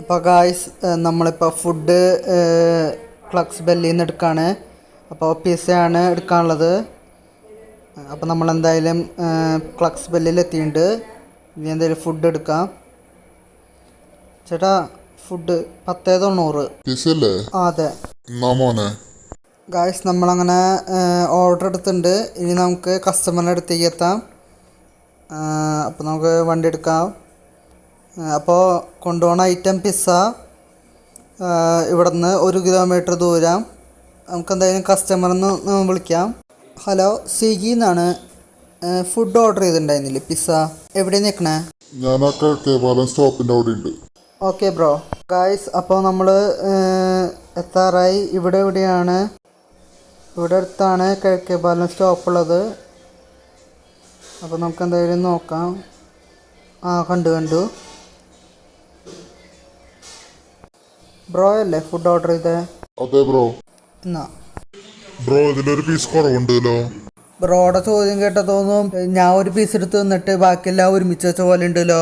അപ്പോൾ ഗായ്സ് നമ്മളിപ്പോൾ food Klux ബെല്ലിൽ നിന്ന് എടുക്കുകയാണ് അപ്പോൾ പിസയാണ് എടുക്കാനുള്ളത്. അപ്പോൾ നമ്മൾ എന്തായാലും ക്ലക്സ് ബെല്ലിൽ എത്തിയിട്ടുണ്ട് ഇനി എന്തായാലും ഫുഡ് എടുക്കാം. ചേട്ടാ ഫുഡ് പത്തേ തൊണ്ണൂറ്. അതെ. ഗായ്സ് നമ്മളങ്ങനെ ഓർഡർ എടുത്തിട്ടുണ്ട്. ഇനി നമുക്ക് കസ്റ്റമറിന്റെ അടുത്തേക്ക് എത്താം. അപ്പോൾ നമുക്ക് വണ്ടി എടുക്കാം. അപ്പോൾ കൊണ്ടുപോകുന്ന ഐറ്റം പിസ്സ ഇവിടുന്ന് ഒരു കിലോമീറ്റർ ദൂരം. നമുക്ക് എന്തായാലും കസ്റ്റമറിന്ന് വിളിക്കാം. ഹലോ സ്വിഗ്ഗി നിന്നാണ് ഫുഡ് ഓർഡർ ചെയ്തിട്ടുണ്ടായിരുന്നില്ലേ പിസ്സ എവിടെ നിൽക്കണേ കിഴക്കേപാലം സ്റ്റോപ്പിന്റെ അവിടെ ഉണ്ട് ഓക്കെ ബ്രോ ഗായ്സ് അപ്പോൾ നമ്മൾ എത്താറായി. ഇവിടെ എവിടെയാണ്? ഇവിടെ അടുത്താണ് കിഴക്കേപാലം സ്റ്റോപ്പുള്ളത് അപ്പോൾ നമുക്ക് എന്തായാലും നോക്കാം. ആ കണ്ടു കണ്ടു. ബ്രോ അല്ലേ ഫുഡ് ഓർഡർ ചെയ്തേ? അതെ ബ്രോ എന്നാ? ബ്രോ ഇതിലൊരു പീസ് കുറവുണ്ടല്ലോ. ബ്രോയുടെ ചോദ്യം കേട്ട തോന്നും ഞാൻ ഒരു പീസ് എടുത്ത് നിന്നിട്ട് ബാക്കിയെല്ലാം ഒരുമിച്ച് വെച്ച പോലെ ഉണ്ടല്ലോ.